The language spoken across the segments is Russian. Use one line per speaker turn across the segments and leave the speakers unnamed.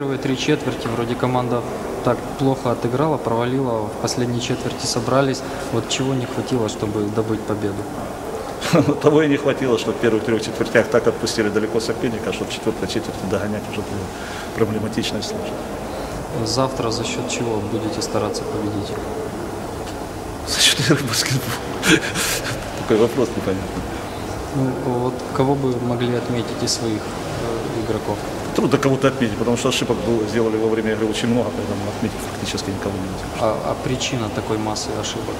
Первые три четверти вроде команда так плохо отыграла, провалила, в последней четверти собрались. Вот чего не хватило, чтобы добыть победу?
Того и не хватило, что в первых трех четвертях так отпустили далеко соперника, что в четвертой четверти догонять уже было проблематично и сложно.
Завтра за счет чего будете стараться победить?
За счет игры в баскетбол. Такой вопрос непонятный.
Ну, вот кого бы могли отметить из своих э, игроков?
Трудно кого-то отметить, потому что ошибок было, сделали во время игры очень много, поэтому отметить фактически никого нельзя.
А, а причина такой массы ошибок?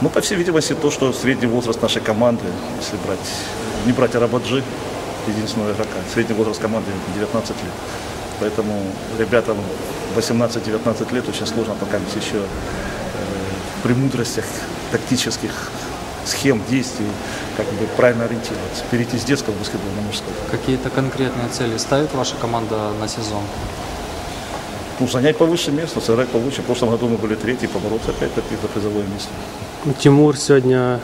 Ну, по всей видимости, то, что средний возраст нашей команды, если брать, не брать Арабаджи, единственного игрока, средний возраст команды 19 лет. Поэтому ребятам 18-19 лет очень сложно пока еще э, в премудростях тактических схем действий как бы правильно ориентироваться, перейти с детского в баскетбол на мужской.
Какие-то конкретные цели ставит ваша команда на сезон?
Ну, занять повыше место, сыграть получше. В прошлом году мы были третьи, побороться опять-таки за призовое место.
Тимур сегодня,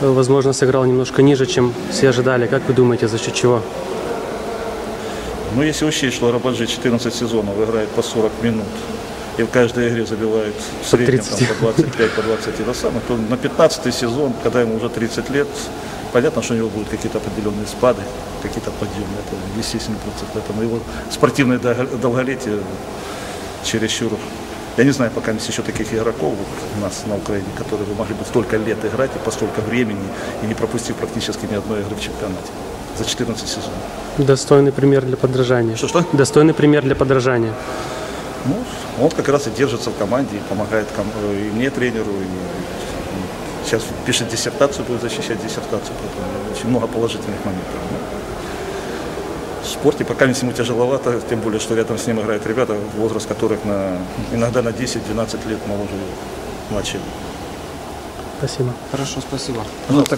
э, возможно, сыграл немножко ниже, чем все ожидали. Как вы думаете, за счет чего?
Но если учесть, что Рабаджи 14 сезонов играет по 40 минут и в каждой игре забивает в
По
среднем
30.
там, по 25, по 20 это самое, то на 15 сезон, когда ему уже 30 лет, понятно, что у него будут какие-то определенные спады, какие-то подъемы. Это естественный процесс. Поэтому его спортивное дол- долголетие чересчур. Я не знаю, пока есть еще таких игроков у нас на Украине, которые бы могли бы столько лет играть и по столько времени, и не пропустив практически ни одной игры в чемпионате за 14 сезонов.
Достойный пример для подражания.
Что-что?
Достойный пример для подражания.
Ну, он как раз и держится в команде, и помогает ком- э, и мне, тренеру, и сейчас пишет диссертацию, будет защищать диссертацию, поэтому очень много положительных моментов. Ну, В спорте пока ему тяжеловато, тем более, что рядом с ним играют ребята, возраст которых на, иногда на 10-12 лет моложе младше.
Спасибо.
Хорошо, спасибо.
Ну, так